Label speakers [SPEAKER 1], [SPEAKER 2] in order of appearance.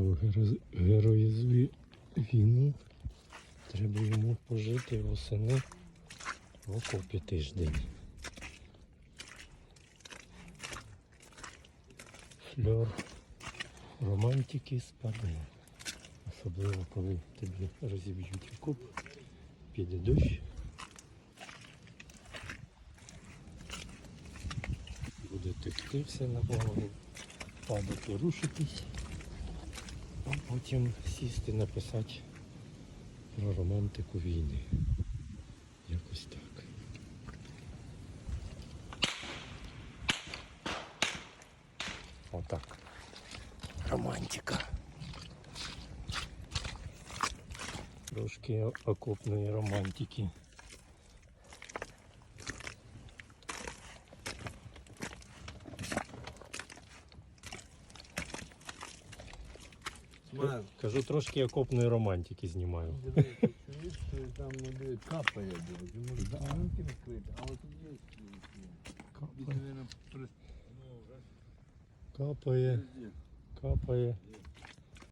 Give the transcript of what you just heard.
[SPEAKER 1] хто героїзує війну, треба йому пожити восени в окопі тиждень. Фльор романтики спаде. Особливо коли тобі розіб'ють окоп, піде дощ. Буде текти все на голову, падати, рушитись, а потім сісти написати про романтику війни. Якось так. Отак. Романтика. Трошки окопної романтики.
[SPEAKER 2] Смайл.
[SPEAKER 1] Кажу, трошки окопної романтики знімаю.
[SPEAKER 2] Там ну, капає, може Йому ж замки відкрити, а от тут є
[SPEAKER 1] Капає, капає, капає.